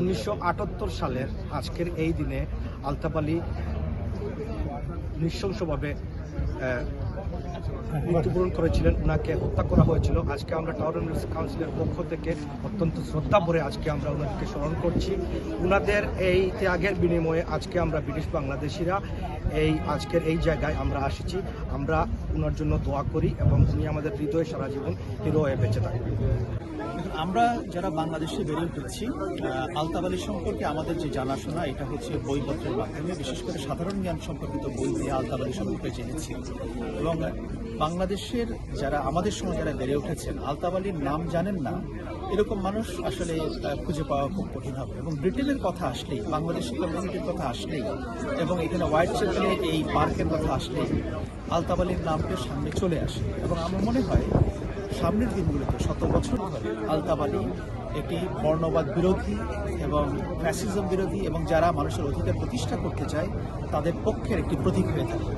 উনিশশো আটাত্তর সালের আজকের এই দিনে আলতাফ আলী নৃশংসভাবে মৃত্যুবরণ করেছিলেন। ওনাকে হত্যা করা হয়েছিল। আজকে আমরা টাউন কাউন্সিলের পক্ষ থেকে অত্যন্ত শ্রদ্ধা ভরে আজকে আমরা ওনাদেরকে স্মরণ করছি। ওনাদের এই ত্যাগের বিনিময়ে আজকে আমরা ব্রিটিশ বাংলাদেশিরা এই আজকের এই জায়গায় আমরা আসছি। আমরা ওনার জন্য দোয়া করি এবং উনি আমাদের হৃদয়ে সারা জীবন হিরো হয়ে বেঁচে থাকবেন আমরা যারা বাংলাদেশে বেড়ে উঠেছি আলতাবালি সম্পর্কে আমাদের যে জানাশোনা, এটা হচ্ছে বইপত্রের মাধ্যমে। বিশেষ করে সাধারণ জ্ঞান সম্পর্কিত বই দিয়ে আলতাবালি আলী সম্পর্কে জেনেছি। এবং বাংলাদেশের যারা, আমাদের সময় যারা বেড়ে উঠেছেন আলতাবালির নাম জানেন না, এরকম মানুষ আসলে খুঁজে পাওয়া খুব কঠিন হবে। এবং ব্রিটেনের কথা আসলেই, বাংলাদেশের কমিউনিটির কথা আসলেই, এবং এখানে হোয়াইট চ্যাপেলে এই পার্কের কথা আসলেই আলতাবালির নামটা সামনে চলে আসে। এবং আমার মনে হয় সামনের দিনগুলোতে শত বছর ধরে আলতাবাদী একটি বর্ণবাদ বিরোধী এবং ফ্যাসিজম বিরোধী এবং যারা মানুষের অধিকার প্রতিষ্ঠা করতে চায়, তাদের পক্ষের একটি প্রতীক হয়ে থাকে।